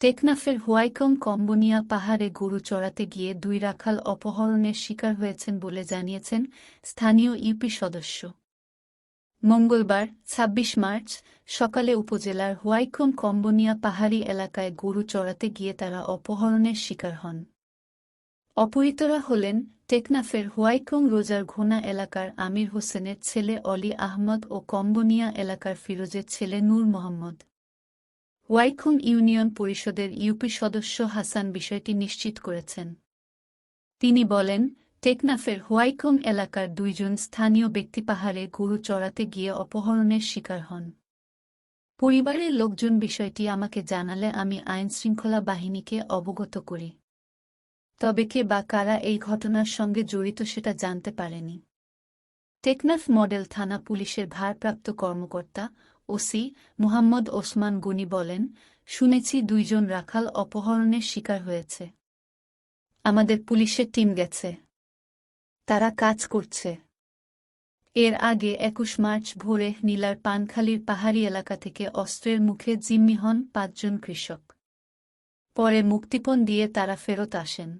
টেকনাফের হোয়াইকং কম্বোনিয়া পাহাড়ে গরু চড়াতে গিয়ে দুই রাখাল অপহরণের শিকার হয়েছেন বলে জানিয়েছেন স্থানীয় ইউপি সদস্য। মঙ্গলবার ২৬ মার্চ, সকালে উপজেলার হোয়াইকং কম্বোনিয়া পাহাড়ি এলাকায় গরু চড়াতে গিয়ে তারা অপহরণের শিকার হন। অপহৃতরা হলেন টেকনাফের হোয়াইকং রোজার ঘোনা এলাকার আমির হোসেনের ছেলে অলি আহমদ ও কম্বোনিয়া এলাকার ফিরোজের ছেলে নূর মোহাম্মদ। ওয়াইখুং ইউনিয়ন পরিষদের ইউপি সদস্য হাসান বিষয়টি নিশ্চিত করেছেন। তিনি বলেন, টেকনাফের হোয়াইকং এলাকার দুইজন স্থানীয় ব্যক্তি পাহাড়ে গরু চড়াতে গিয়ে অপহরণের শিকার হন। পরিবারের লোকজন বিষয়টি আমাকে জানালে আমি আইনশৃঙ্খলা বাহিনীকে অবগত করি। তবে কে বা কারা এই ঘটনার সঙ্গে জড়িত সেটা জানতে পারেনি। টেকনাফ মডেল থানা পুলিশের ভারপ্রাপ্ত কর্মকর্তা ওসি মুহাম্মদ ওসমান গনি বলেন, শুনেছি দুইজন রাখাল অপহরণের শিকার হয়েছে। আমাদের পুলিশের টিম গেছে। তারা কাজ করছে। এর আগে একুশ মার্চ ভোরে নীলার পানখালির পাহাড়ি এলাকা থেকে অস্ত্রের মুখে জিম্মি হন পাঁচজন কৃষক। পরে মুক্তিপণ দিয়ে তারা ফেরত আসেন।